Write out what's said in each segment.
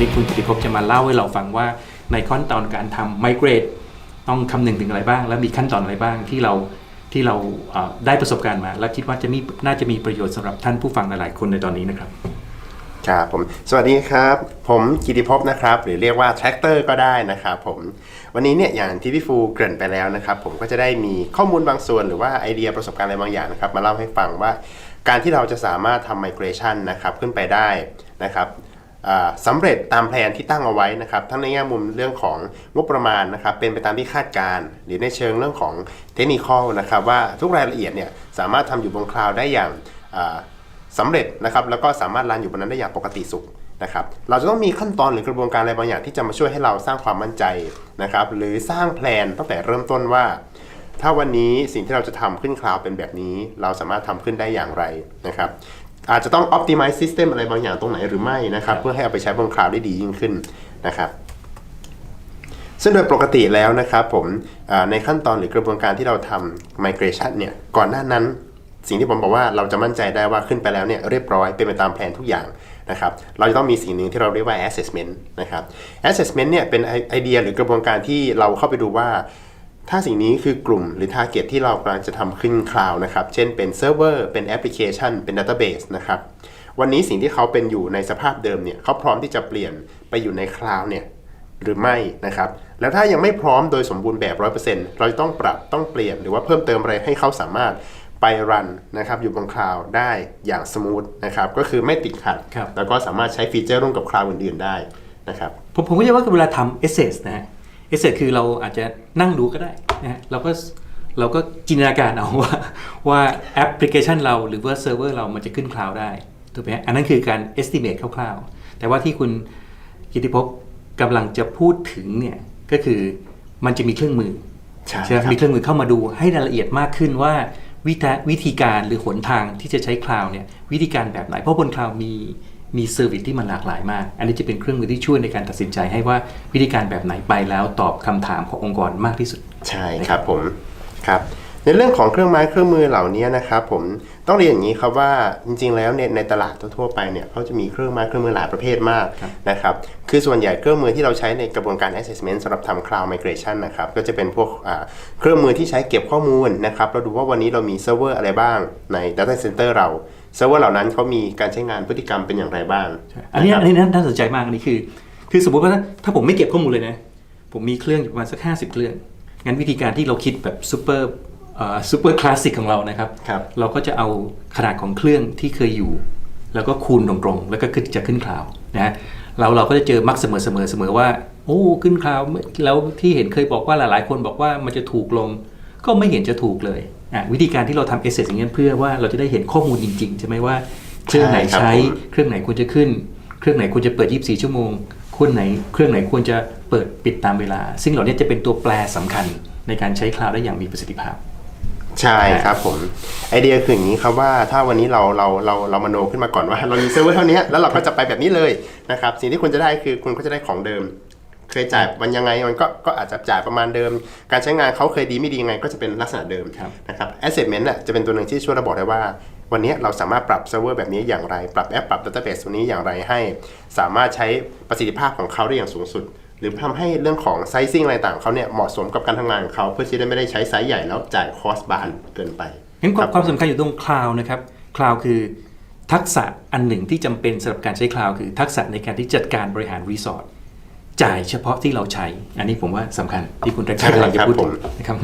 นี้คุณกิติภพจะมาเล่าให้เราฟังว่าในขั้นตอนการทำไมเกรดต้องคำนึงถึงอะไรบ้าง และมีขั้นตอนอะไรบ้างที่เราที่เราได้ประสบการณ์มา และคิดว่าจะมีน่าจะมีประโยชน์สำหรับท่านผู้ฟังหลายๆคนในตอนนี้นะครับครับผมสวัสดีครับ ผมกิติภพนะครับ หรือเรียกว่าแทรกเตอร์ก็ได้นะครับผมวันนี้เนี่ยอย่างที่พี่ฟูเกริ่นไปแล้วนะครับ ผมก็จะได้มีข้อมูลบางส่วน หรือว่าไอเดียประสบการณ์อะไรบางอย่างนะครับ มาเล่าให้ฟังว่าการที่เราจะสามารถทำ migration นะครับขึ้นไปได้นะครับ สำเร็จตามแผนที่ตั้งเอาไว้นะครับทั้งในแง่มุมเรื่องของงบประมาณนะครับเป็นไปตามที่คาดการณ์หรือในเชิงเรื่องของเทคนิคนะครับว่าทุกรายละเอียดเนี่ยสามารถทำอยู่บนคลาวด์ได้อย่างอ่าสำเร็จนะครับแล้วก็สามารถรันอยู่บนนั้นได้อย่างปกติสุขนะครับเราจะต้องมีขั้นตอนหรือกระบวนการอะไรบางอย่างที่จะมาช่วยให้เราสร้างความมั่นใจนะครับหรือสร้างแผนตั้งแต่เริ่มต้นว่า ถ้าวันนี้สิ่งที่เราจะทำขึ้นคลาวด์เป็นแบบนี้ เราสามารถทำขึ้นได้อย่างไรนะครับ อาจจะต้อง optimize system อะไรบางอย่างตรงไหนหรือไม่นะครับ เพื่อให้เอาไปใช้บนคลาวด์ได้ดียิ่งขึ้นนะครับซึ่งโดยปกติแล้วนะครับผมอ่าในขั้นตอนหรือกระบวนการที่เราทำ migration เนี่ยก่อนหน้านั้น สิ่งที่ผมบอกว่าเราจะมั่นใจได้ว่าขึ้นไปแล้วเนี่ยเรียบร้อยเป็นไปตามแผนทุกอย่างนะครับเราจะต้องมีสิ่งหนึ่งที่เราเรียกว่า assessment นะครับ assessment เนี่ยเป็นไอไอเดียหรือกระบวนการที่เราเข้าไปดูว่า ถ้าสิ่งนี้คือกลุ่มหรือ target ที่เรากำลังจะทำขึ้นคลาวนะครับ เช่นเป็นเซิร์ฟเวอร์เป็นแอปพลิเคชัน เป็น database นะครับวันนี้สิ่งที่เขาเป็นอยู่ในสภาพเดิมเนี่ยเขาพร้อมที่จะเปลี่ยนไปอยู่ในคลาวเนี่ยหรือไม่นะครับ แล้วถ้ายังไม่พร้อมโดยสมบูรณ์แบบ 100%เราจะต้องปรับต้องเปลี่ยนหรือว่าเพิ่มเติมอะไรให้เขาสามารถไปรันนะครับอยู่บนคลาวด์ได้อย่างสมูทนะครับก็คือไม่ติดขัดครับแล้วก็สามารถใช้ฟีเจอร์ร่วมกับคลาวด์อื่นๆได้นะครับผมผมก็จะว่าเวลาทำ Essence นะ ฮะ Essence คือเราอาจจะนั่งดูก็ได้นะฮะเราก็เราก็จินตนาการเอาว่าว่าแอปพลิเคชันเราหรือว่าเซิร์ฟเวอร์เรามันจะขึ้นคลาวด์ได้ถูกไหมฮะอันนั้นคือการ estimate คร่าวๆ แต่ว่าที่คุณกิติภพกำลังจะพูดถึงเนี่ยก็คือมันจะมีเครื่องมือใช่ใช่ไหมครับมีเครื่องมือเข้ามาดูให้รายละเอียดมากขึ้นว่าวิธีวิธีการหรือหนทางที่จะใช้คลาวด์เนี่ยวิธีการแบบไหนเพราะบนคลาวด์มี มีเซอร์วิสที่มันหลากหลายมาก อันนี้จะเป็นเครื่องมือที่ช่วยในการตัดสินใจให้ว่าวิธีการแบบไหนไปแล้วตอบคำถามขององค์กรมากที่สุด ใช่ครับผมครับในเรื่องของเครื่องไม้เครื่องมือเหล่านี้นะครับผมต้องเรียนอย่างนี้ครับว่าจริง ๆ แล้วในในตลาดทั่วๆไปเนี่ยเขาจะมีเครื่องไม้เครื่องมือหลายประเภทมากนะครับคือส่วนใหญ่เครื่องมือที่เราใช้ในกระบวนการ assessment สำหรับทำ cloud migration นะครับก็จะเป็นพวกอ่าเครื่องมือที่ใช้เก็บข้อมูลนะครับเราดูว่าวันนี้เรามีเซิร์ฟเวอร์อะไรบ้างใน data center เรา เซิร์ฟเวอร์เหล่านั้นเขามีการใช้งานพฤติกรรมเป็นอย่างไรบ้าง อันนี้ะครับอันนี้น่าสนใจมากอันนี้คือ คือสมมติว่าถ้าผมไม่เก็บข้อมูลเลยนะ ผมมีเครื่องอยู่ประมาณสัก 50 เครื่อง งั้นวิธีการที่เราคิดแบบซูเปอร์ซูเปอร์คลาสสิกของเรานะครับครับเราก็จะเอาขนาดของเครื่องที่เคยอยู่ แล้วก็คูณตรงๆ แล้วก็ขึ้นจะขึ้นคลาวด์นะฮะเราเราก็จะเจอมักเสมอเสมอเสมอว่า โอ้ขึ้นคลาวด์แล้วที่เห็นเคยบอกว่าหลายๆ คนบอกว่ามันจะถูกลง ก็ไม่เห็นจะถูกเลยอะ วิธีการที่เราทำเอเซสอย่างนี้ยเพื่อว่าเราจะได้เห็นข้อมูลจริง ๆ ใช่ไหมว่าเครื่องไหนใช่ครับใช้ผมเครื่องไหนควรจะขึ้น เครื่องไหนควรจะเปิด 24 ชั่วโมงเครื่องไหนเครื่องไหนควรจะเปิดปิดตามเวลา ซึ่งเหล่านี้จะเป็นตัวแปรสำคัญในการใช้คลาวด์ได้อย่างมีประสิทธิภาพ ใช่ครับผมไอเดียคืออย่างนี้ครับว่าถ้าวันนี้เราเราเราเรามโนขึ้นมาก่อนว่าเรามีเซิร์ฟเวอร์เท่านี้แล้วเราก็จะไปแบบนี้เลยนะครับสิ่งที่คุณจะได้คือคุณก็จะได้ของเดิม เคยจ่ายมันยังไงมันก็ก็อาจจะจ่ายประมาณเดิม การใช้งานเขาเคยดีไม่ดียังไง ก็จะเป็นลักษณะเดิมครับนะครับ assessment น่ะจะเป็นตัวหนึ่งที่ช่วยเราบอกได้ว่า วันนี้เราสามารถปรับเซิร์ฟเวอร์แบบนี้อย่างไร ปรับแอปปรับ database ตัวนี้อย่างไรให้ สามารถใช้ประสิทธิภาพของเขาได้อย่างสูงสุด หรือทำให้เรื่องของไซซิ่งอะไรต่างเขาเนี่ยเหมาะสมกับการทำงานของเขาเพื่อที่จะไม่ได้ใช้ไซส์ใหญ่แล้วจ่ายคอสบานเกินไปงั้นความรับความสำคัญอยู่ตรงคลาวนะครับคลาวคือทักษะอันหนึ่งที่จำเป็นสำหรับการใช้คลาวคือทักษะในการที่จัดการบริหารรีสอร์ท จ่ายเฉพาะที่เราใช้ อันนี้ผมว่าสำคัญที่คุณแรกใช่กำลังจะพูดครับถึผงมนะครับ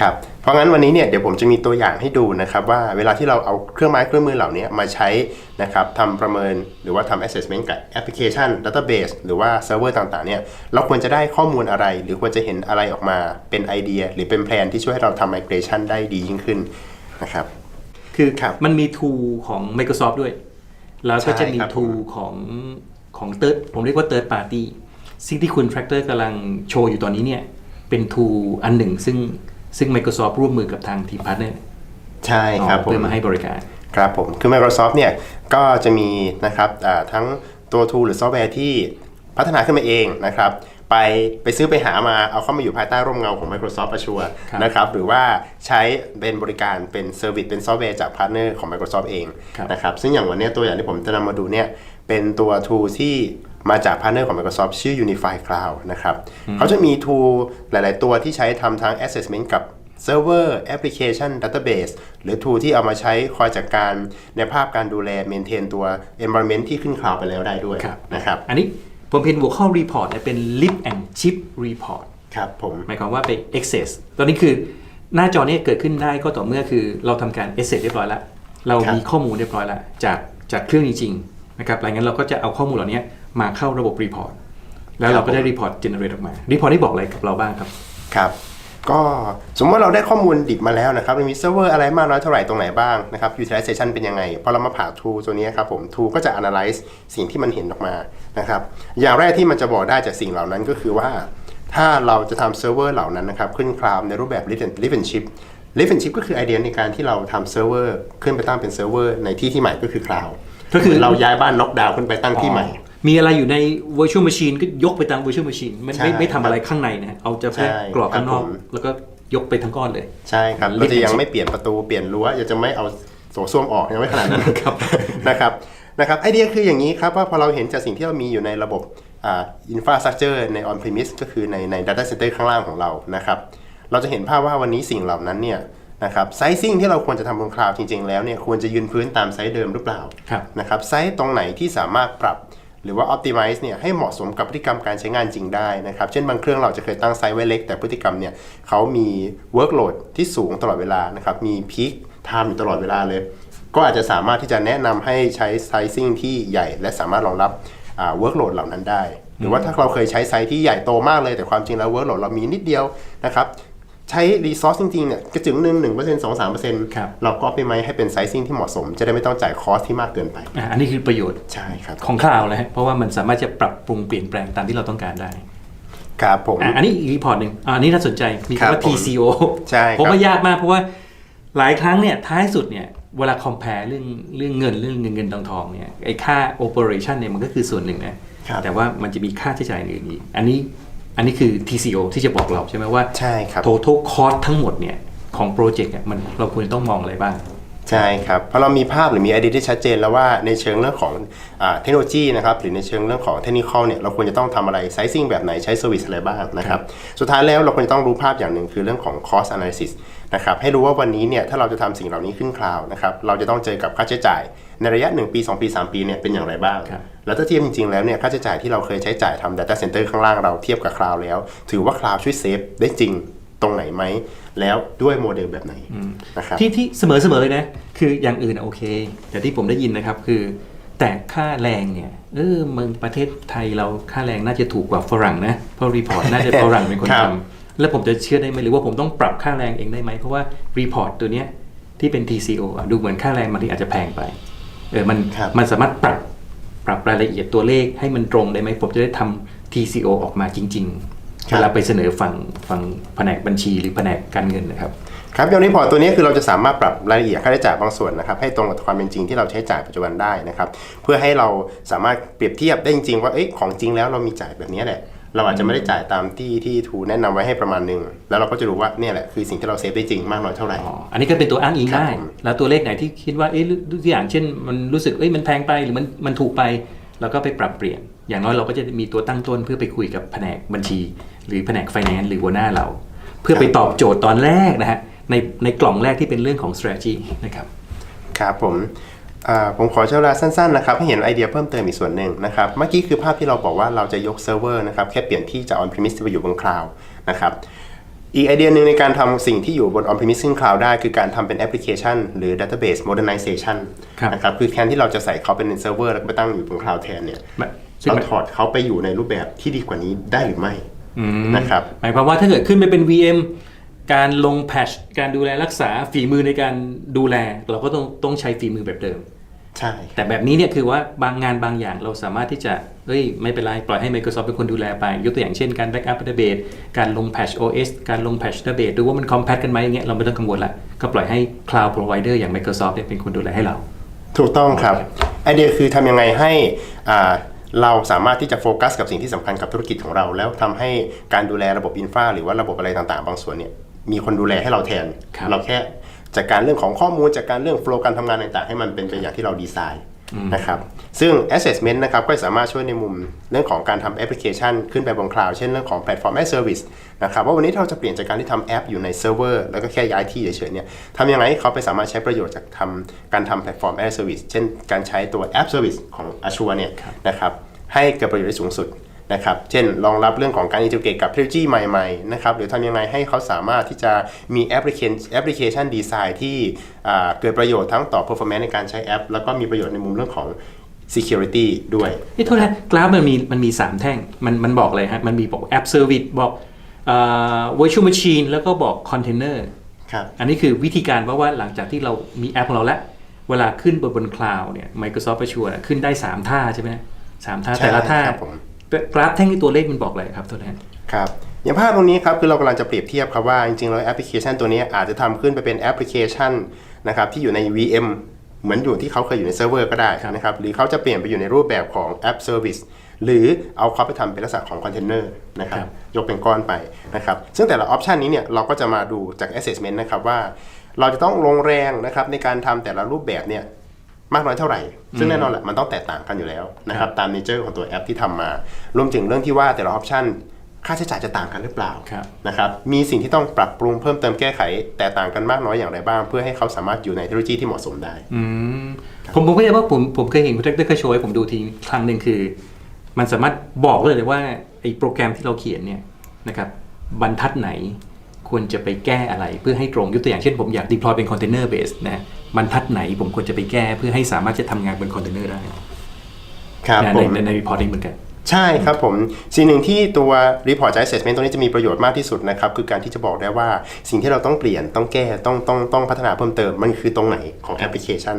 ครับเพราะงั้นวันนี้เนี่ยเดี๋ยวผมจะมีตัวอย่างให้ดูนะครับว่าเวลาที่เราเอาเครื่องไม้เครื่องมือเหล่านี้มาใช้นะครับทำประเมินหรือว่าทำ assessment กับแอปพลิเคชัน database หรือว่าเซิร์ฟเวอร์ต่างๆเนี่ยเราควรจะได้ข้อมูลอะไร หรือควรจะเห็นอะไรออกมาเป็นไอเดีย หรือเป็นแพลนที่ช่วยให้เราทำ migration ได้ดียิ่งขึ้นนะครับคือครับมันมี tool ของ Microsoft ด้วย แล้วก็จะมีใช่ครับผม tool ของของ third ผมเรียกว่า third party สิ่งที่คุณ Tractor กำลังโชว์อยู่ตอนนี้เนี่ย เป็น tool อันหนึ่งซึ่งซึ่ง Microsoft ร่วมมือกับทางทีมพาร์ทเนอร์ใช่ครับผมเพื่อมาให้บริการครับผม คือ Microsoft เนี่ยก็จะมีนะครับอ่าทั้งตัว tool หรือซอฟต์แวร์ที่พัฒนาขึ้นมาเองนะครับไปไปซื้อไปหามาเอาเข้ามาอยู่ภายใต้ร่มเงาของ Microsoft Azure ครับนะครับหรือว่าใช้เป็นบริการเป็นเซอร์วิสเป็นซอฟต์แวร์จากพาร์ทเนอร์ของ Microsoft เองครับนะครับซึ่งอย่างวันเนี้ยตัวอย่างที่ผมจะนำมาดูเนี่ยเป็นตัว tool ที่ มาจากพาร์ทเนอร์ของ Microsoft ชื่อ Unify Cloud นะครับเขาจะมี tool หลาย ๆ ตัวที่ใช้ทำทั้ง assessment กับ Server Application Database หรือ tool ที่เอามาใช้คอยจัดการในภาพการดูแล maintain ตัว environment ที่ขึ้นคลาวไปแล้วได้ด้วยครับนะครับ อันนี้ผมเห็นหัวข้อ report เนี่ยเป็น lift and chip report ครับผมหมายความว่าไป access ตอนนี้คือหน้าจอเนี้เกิดขึ้นได้ก็ต่อเมื่อคือเราทำการ access เรียบร้อยแล้ว เรามีข้อมูลเรียบร้อยแล้วจากจากเครื่องจริงๆนะครับหลังจากนั้นเราก็จะเอาข้อมูลเหล่านี้ มาเข้าระบบ report แล้วเราก็ได้ report generate ออกมา report นี่บอกอะไรกับเราบ้างครับครับก็สมมติว่าเราได้ข้อมูลดิบมาแล้วนะครับมันมีเซิร์ฟเวอร์อะไรมากน้อยเท่าไหร่ตรงไหนบ้างนะครับ utilization เป็นยังไง พอเรามาผ่า tool ตัวนี้ครับผม tool ก็จะ analyze สิ่งที่มันเห็นออกมานะครับ อย่างแรกที่มันจะบอกได้จากสิ่งเหล่านั้นก็คือว่า ถ้าเราจะทำเซิร์ฟเวอร์เหล่านั้นนะครับ ขึ้นคลาวในรูปแบบ lift and lift and chip lift and chip ก็คือไอเดียในการที่เราทำเซิร์ฟเวอร์ขึ้นไปตั้งเป็นเซิร์ฟเวอร์ในที่ที่ใหม่ก็คือคลาวก็คือเราย้ายบ้านน็อกดาวน์ขึ้นไปตั้งที่ใหม่ มีอะไรอยู่ใน virtual machine ก็ยกไปตาม virtual machine มันไม่ใช่ไม่ทำอะไรข้างในนะฮะเอาจะแค่ใช่กรอบข้างนอก ครับผม แล้วก็ยกไปทั้งก้อนเลย ใช่ครับ Lift เราจะยัง and chip ไม่เปลี่ยนประตูเปลี่ยนรั้วยังจะไม่เอาโสส้วมออกยังไม่ขนาดนั้น ครับ นะครับนะครับไอเดียคืออย่างนี้ครับว่าพอเราเห็นจากสิ่งที่เรามีอยู่ในระบบอ่า infrastructure ใน on premise ก็คือในใน data center ข้างล่างของเรานะครับเราจะเห็นภาพว่าวันนี้สิ่งเหล่านั้นเนี่ยนะครับไซซิ่งที่เราควรจะทำบนคลาวด์จริงๆแล้วเนี่ยควรจะยืนพื้นตามไซส์เดิมหรือเปล่าครับ นะครับไซส์ตรงไหนที่สามารถปรับ หรือว่า optimize เนี่ยให้เหมาะสมกับพฤติกรรมการใช้งานจริงได้นะครับ เช่นบางเครื่องเราจะเคยตั้งไซส์ไว้เล็ก แต่พฤติกรรมเนี่ยเขามี workload ที่สูงตลอดเวลานะครับ มี peak time อยู่ตลอดเวลาเลย ก็อาจจะสามารถที่จะแนะนำให้ใช้ sizing ที่ใหญ่ และสามารถรองรับ workload เหล่านั้นได้ หรือว่าถ้าเราเคยใช้ไซส์ที่ใหญ่โตมากเลย แต่ความจริงแล้ว workload เรามีนิดเดียวนะครับ ใช้ resource จริงๆเนี่ยกระจึงหนึ่งหนึ่งเปอร์เซ็นต์สองสามเปอร์เซ็นต์ครับเราก็ไปไหมให้เป็น sizing ที่เหมาะสม จะได้ไม่ต้องจ่ายคอสที่มากเกินไปอะอันนี้คือประโยชน์ใช่ครับของคลาวด์นะฮะเพราะว่ามันสามารถจะปรับปรุงเปลี่ยนแปลงตามที่เราต้องการได้ครับผมอะอันนี้อีกรีพอร์ตหนึ่งอะอันนี้น่าสนใจมีครับคำว่าผม TCO ใช่ครับผมว่ายากมากเพราะว่าหลายครั้งเนี่ยท้ายสุดเนี่ยเวลา compare เรื่องเรื่องเงินเรื่องเงินเงินทองทองเนี่ยไอ้ค่า operation เนี่ยมันก็คือส่วนหนึ่งนะครับแต่ว่ามันจะมีค่าใช้จ่ายอื่นอีกอันนี้ อันนี้คือ TCO ที่จะบอกเราใช่ไหมว่า ใช่ครับ total cost ทั้งหมดเนี่ยของโปรเจกต์เนี่ยมันเราควรจะต้องมองอะไรบ้าง ใช่ครับ เพราะเรามีภาพหรือมีไอเดียที่ชัดเจนแล้วว่าในเชิงเรื่องของอาเทคโนโลยีนะครับหรือในเชิงเรื่องของเทคนิคเนี่ยเราควรจะต้องทำอะไรไซซิ่งแบบไหนใช้เซอร์วิสอะไรบ้างนะครับสุดท้ายแล้วเราควรจะต้องรู้ภาพอย่างหนึ่งคือเรื่องของ cost analysis นะครับให้รู้ว่าวันนี้เนี่ยถ้าเราจะทำสิ่งเหล่านี้ขึ้นคลาวด์นะครับเราจะต้องเจอกับค่าใช้จ่าย ในระยะ 1 ปี 2 ปี 3 ปีเนี่ยเป็นอย่างไรบ้างครับแล้วถ้าเทียบจริงๆ แล้วเนี่ยค่าใช้จ่ายที่เราเคยใช้จ่ายทำ data center ข้างล่างเราเทียบกับคลาวด์แล้ว ถือว่าคลาวด์ช่วยเซฟได้จริงตรงไหนไหม แล้วด้วยโมเดลแบบไหนนะครับที่ที่เสมอเสมอเลยนะ คืออย่างอื่นอะโอเค แต่ที่ผมได้ยินนะครับคือ แต่ค่าแรงเนี่ยเออเมืองประเทศไทยเราค่าแรงน่าจะถูกกว่าฝรั่งนะเพราะรีพอร์ตน่าจะฝรั่งเป็นคนครัทบำแล้วผมจะเชื่อได้ไหมหรือว่าผมต้องปรับค่าแรงเองได้ไหมเพราะว่ารีพอร์ตตัวเนี้ยที่เป็น TCO อะดูเหมือนค่าแรงบางทีอาจจะแพงไป เออมันครับมันสามารถปรับปรับรายละเอียดตัวเลขให้มันตรงได้ไหมผมจะได้ทำ TCO ออกมาจริงๆครับเวลาไปเสนอฝั่งฝั่งแผนกบัญชีหรือแผนกการเงินนะครับครับอย่างรีพอร์ตตัวนี้คือเราจะสามารถปรับรายละเอียดค่าใช้จ่ายบางส่วนนะครับให้ตรงกับความเป็นจริงที่เราใช้จ่ายปัจจุบันได้นะครับเพื่อให้เราสามารถเปรียบเทียบได้จริงๆว่าเอ้ยของจริงแล้วเรามีจ่ายแบบนี้แหละ เราอาจจะไม่ได้จ่ายตามที่ที่ทูแนะนำไว้ให้ประมาณหนึง แล้วเราก็จะรู้ว่าเนี่ยแหละคือสิ่งที่เราเซฟได้จริงมากน้อยเท่าไหร่อ๋ออันนี้ก็เป็นตัวอ้างอิงครับได้ผมแล้วตัวเลขไหนที่คิดว่าเอ๊ะตัวอย่างเช่น มันรู้สึกเอ้ยมันแพงไปหรือมันมันถูกไปเราก็ไปปรับเปลี่ยน อย่างน้อยเราก็จะมีตัวตั้งต้นเพื่อไปคุยกับแผนกบัญชี หรือแผนกไฟแนนซ์หรือหัวหน้าเรา เพื่อไปตอบโจทย์ตอนแรกนะฮะในในกล่องแรกที่เป็นเรื่องของ strategy นะครับครับผมอ่า ผมขอใช้เวลาสั้นๆนะครับให้เห็นไอเดียเพิ่มเติมอีกส่วนหนึ่งนะครับ เมื่อกี้คือภาพที่เราบอกว่าเราจะยกเซิร์ฟเวอร์นะครับแค่เปลี่ยนที่จาก on premise ไปอยู่บนคลาวด์นะครับอีกไอเดียหนึ่งในการทำสิ่งที่อยู่บน on premise ขึ้นคลาวด์ได้คือการทำเป็นแอปพลิเคชัน หรือ database modernization ครับนะครับคือแทนที่เราจะใส่เขาเป็นเซิร์ฟเวอร์แล้วก็ไปตั้งอยู่บนคลาวด์แทนเนี่ยซึ่งเรามันถอดเขาไปอยู่ในรูปแบบที่ดีกว่านี้ได้หรือไม่นะครับหมายความว่าถ้าเกิดขึ้นไปเป็น VM การลงแพชการดูแลรักษาฝีมือในการดูแล เราก็ต้องต้องใช้ฝีมือแบบเดิม ใช่ แต่แบบนี้เนี่ยคือว่าบางงานบางอย่างเราสามารถที่จะเฮ้ยไม่เป็นไร ปล่อยให้ Microsoft เป็นคนดูแลไป ยกตัวอย่างเช่นการ backup database การลง patch OS การลง patch database ดูว่ามัน compact กันไหมอย่างเงี้ยเราไม่ต้องกังวลละก็ปล่อยให้ cloud provider อย่าง Microsoft เนี่ยเป็นคนดูแลให้เรา ถูกต้องครับไอเดียคือทำยังไงให้อ่าเราสามารถที่จะโฟกัสกับสิ่งที่สำคัญกับธุรกิจของเรา แล้วทำให้การดูแลระบบอินฟราหรือว่าระบบอะไรต่างๆ บางส่วนเนี่ยมีคนดูแลให้เราแทน ครับ เราแค่ จัดการเรื่องของข้อมูลจัดการเรื่องโฟล์การทำงานต่างๆ ให้มันเป็นไปอย่างที่เราดีไซน์นะครับซึ่ง assessment นะครับก็สามารถช่วยในมุมเรื่องของการทำแอปพลิเคชันขึ้นไปบนคลาวด์เช่นเรื่องของ platform as service นะครับว่าวันนี้เราจะเปลี่ยนจากการที่ทำแอปอยู่ในเซิร์ฟเวอร์แล้วก็แค่ย้ายที่เฉยๆเนี่ยทำยังไงให้เขาไปสามารถใช้ประโยชน์จากทำการทำ platform as service เช่นการใช้ตัว app service ของ Azure เนี่ยนะครับให้เกิดประโยชน์ได้สูงสุด นะครับเช่นรองรับเรื่องของการอินทิเกรตกับเทคโนโลยีใหม่ๆนะครับหรือทำยังไงให้เขาสามารถที่จะมีแอปพลิเคชันแอปพลิเคชันดีไซน์ที่อ่าเกิดประโยชน์ทั้งต่อ performance ในการใช้แอป แล้วก็มีประโยชน์ในมุมเรื่องของ security ด้วยนี่โทษนะกราฟมันมีมันมี 3 แท่งมันมันบอกเลยฮะมันมีบอกแอปเซอร์วิสบอกเอ่อ virtual machine แล้วก็บอกคอนเทนเนอร์ครับอันนี้คือวิธีการว่าว่าหลังจากที่เรามีแอปของเราแล้ว เวลาขึ้นบนบนคลาวด์เนี่ย Microsoft Azure น่ะขึ้นได้ 3 ท่าใช่ไหมสามท่าใช่แต่ละท่าครับผม กราฟแท่งที่ตัวเลขมันบอกอะไรครับตัวนั้นครับอย่างภาพตรงนี้ครับคือเรากำลังจะเปรียบเทียบครับว่าจริงๆแล้วแอปพลิเคชันตัวนี้อาจจะทำขึ้นไปเป็นแอปพลิเคชันนะครับที่อยู่ใน VM เหมือนอยู่ที่เขาเคยอยู่ในเซิร์ฟเวอร์ก็ได้นะครับหรือเขาจะเปลี่ยนไปอยู่ในรูปแบบของแอปเซอร์วิสหรือเอาเขาไปทำเป็นลักษณะของคอนเทนเนอร์นะครับยกเป็นก้อนไปนะครับซึ่งแต่ละออปชันนี้เนี่ยเราก็จะมาดูจาก assessment นะครับว่า เราจะต้องลงแรงนะครับในการทำแต่ละรูปแบบเนี่ย มากน้อยเท่าไหร่ ซึ่งแน่นอนแหละมันต้องแตกต่างกันอยู่แล้วนะครับตามเนเจอร์ของตัวแอปที่ทำมารวมถึงเรื่องที่ว่าแต่ละออปชันค่าใช้จ่ายจะต่างกันหรือเปล่าครับนะครับมีสิ่งที่ต้องปรับปรุงเพิ่มเติมแก้ไข แตกต่างกันมากน้อยอย่างไรบ้าง เพื่อให้เขาสามารถอยู่ในเทคโนโลยีที่เหมาะสมได้อืมผมผมก็จะว่าผมผมเคยเห็นคุณเทคเตอร์เคยโชว์ให้ผมดูทีครั้งหนึ่งคือ มันสามารถบอกเลยเลยว่าไอ้โปรแกรมที่เราเขียนเนี่ยนะครับบรรทัดไหนควรจะไปแก้อะไรเพื่อให้ตรงยกตัวอย่างเช่นผมอยาก deploy เป็น container base นะ บรรทัดไหนผมควรจะไปแก้เพื่อให้สามารถจะทำงานบน container ได้ครับนะผในมในใน report นี้เหมือนกันใช่ครับผม สิ่งหนึ่งที่ตัว report assessment ตัวนี้จะมีประโยชน์มากที่สุดนะครับ คือการที่จะบอกได้ว่าสิ่งที่เราต้องเปลี่ยนต้องแก้ต้องต้องต้องพัฒนาเพิ่มเติม มันคือตรงไหนของแอปพลิเคชัน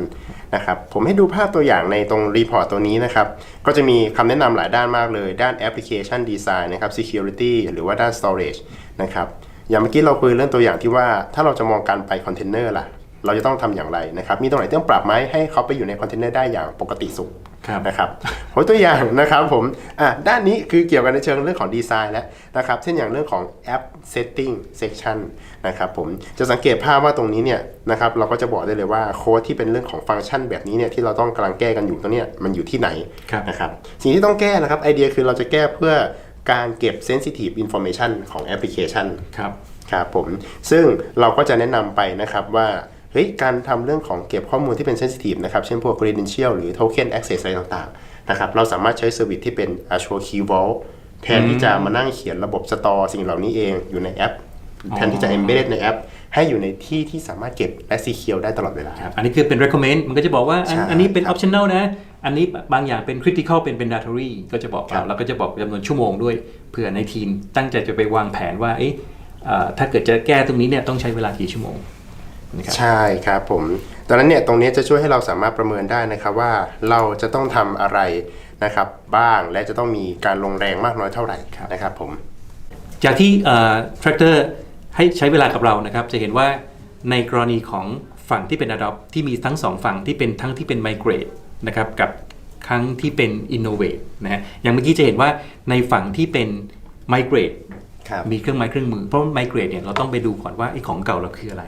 นะครับผมให้ดูภาพตัวอย่างในตรง report ตัวนี้นะครับ ก็จะมีคำแนะนำหลายด้านมากเลย ด้าน application design นะครับ security หรือว่าด้าน storage นะครับอย่างเมื่อกี้เราคุยเรื่องตัวอย่างที่ว่าถ้าเราจะมองการไปคอนเทนเนอร์ล่ะ เราจะต้องทำอย่างไรนะครับมีตรงไหนที่ต้องปรับไหมให้เขาไปอยู่ในคอนเทนเนอร์ได้อย่างปกติสุขครับนะครับผมตัวอย่างนะครับผมอะด้านนี้คือเกี่ยวกันในเชิงเรื่องของดีไซน์แล้วนะครับเช่นอย่างเรื่องของแอป setting section นะครับผมจะสังเกตภาพว่าตรงนี้เนี่ยนะครับเราก็จะบอกได้เลยว่าโค้ดที่เป็นเรื่องของฟังก์ชันแบบนี้เนี่ยที่เราต้องกำลังแก้กันอยู่ตรงเนี้ยมันอยู่ที่ไหนครับนะครับสิ่งที่ต้องแก้นะครับไอเดียคือเราจะแก้เพื่อการเก็บ sensitive information ของแอปพลิเคชันครับครับผมซึ่งเราก็จะแนะนำไปนะครับว่า เฮ้ยการทำเรื่องของเก็บข้อมูลที่เป็นเซนซิทีฟนะครับ เช่นพวก credential หรือ token access อะไรต่างๆนะครับเราสามารถใช้เซอร์วิสที่เป็น Azure Key Vault แทนที่จะมานั่งเขียนระบบ store สิ่งเหล่านี้เองอยู่ในแอป แทนที่จะ embedded ในแอปให้อยู่ในที่ที่สามารถเก็บและ secure ได้ตลอดเวลาครับอันนี้คือเป็น recommend มันก็จะบอกว่าอันใช่อันนี้เป็นครับ optional นะ อันนี้บางอย่างเป็น critical เป็น mandatory ก็จะบอกครัเราบแล้วก็จะบอกจำนวนชั่วโมงด้วยเผื่อในทีมตั้งใจจะไปวางแผนว่าเอ๊ะเอ่อถ้าเกิดจะแก้ตรงนี้เนี่ยต้องใช้เวลากี่ชั่วโมง นะครับ ใช่ครับผมดังนั้นเนี่ยตรงนี้จะช่วยให้เราสามารถประเมินได้นะครับว่าเราจะต้องทำอะไรนะครับบ้างและจะต้องมีการลงแรงมากน้อยเท่าไหร่นะครับผม จากที่เอ่อ tractor ให้ใช้เวลากับเรานะครับ จะเห็นว่าในกรณีของฝั่งที่เป็น adopt ที่มีทั้งสองฝั่งที่เป็นทั้งที่เป็น migrate นะครับกับครั้งที่เป็น innovate นะฮะอย่างเมื่อกี้จะเห็นว่าในฝั่งที่เป็น migrate ครับ มีเครื่องไม้เครื่องมือ เพราะ migrate เนี่ยเราต้องไปดูก่อนว่าไอ้ของเก่าเราคืออะไร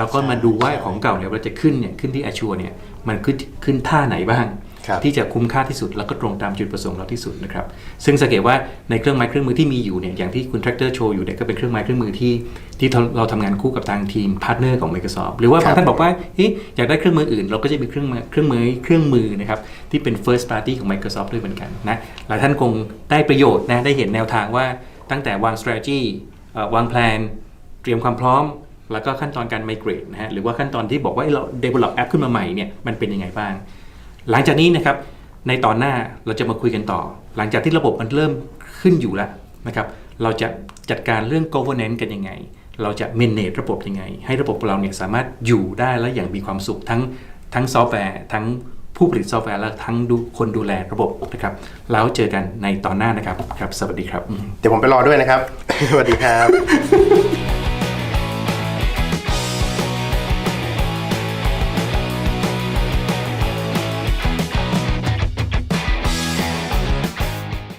เราก็ใช่มาดูว่าใช่ของเก่าเนี่ยเราจะขึ้นเนี่ยขึ้นที่ Azure เนี่ยมันขึ้นขึ้นท่าไหนบ้างครับที่จะคุ้มค่าที่สุดแล้วก็ตรงตามจุดประสงค์เราที่สุดนะครับซึ่งสังเกตว่าในเครื่องไม้เครื่องมือที่มีอยู่เนี่ยอย่างที่คุณ Tractor โชว์อยู่เนี่ยก็เป็นเครื่องไม้เครื่องมือที่ที่เราทำงานคู่กับทางทีมพาร์ทเนอร์ของ Microsoft หรือว่าครับบางท่านบอกว่าเอ๊ะอยากได้เครื่องมืออื่น เราก็จะมีเครื่องมือเครื่องมือเครื่องมือนะครับที่เป็น first party ของ Microsoft ด้วยเหมือนกันนะหลายท่านคงได้ประโยชน์นะได้เห็นแนวทางว่าตั้งแต่วาง strategy เอ่อวางแผนเตรียมความพร้อม แล้วก็ขั้นตอนการ migrate นะฮะหรือว่าขั้นตอนที่บอกว่าเรา develop app ขึ้นมาใหม่เนี่ยมันเป็นยังไงบ้าง หลังจากนี้นะครับในตอนหน้าเราจะมาคุยกันต่อ หลังจากที่ระบบมันเริ่มขึ้นอยู่แล้วนะครับเราจะจัดการเรื่อง governance กันยังไง เราจะ manage ระบบยังไง ให้ระบบเราเนี่ยสามารถอยู่ได้และอย่างมีความสุขทั้งทั้งซอฟต์แวร์ทั้งผู้ผลิตซอฟต์แวร์และทั้งดูคนดูแลระบบนะครับแล้วเจอกันในตอนหน้านะครับครับ สวัสดีครับ เดี๋ยวผมไปรอด้วยนะครับ สวัสดีครับ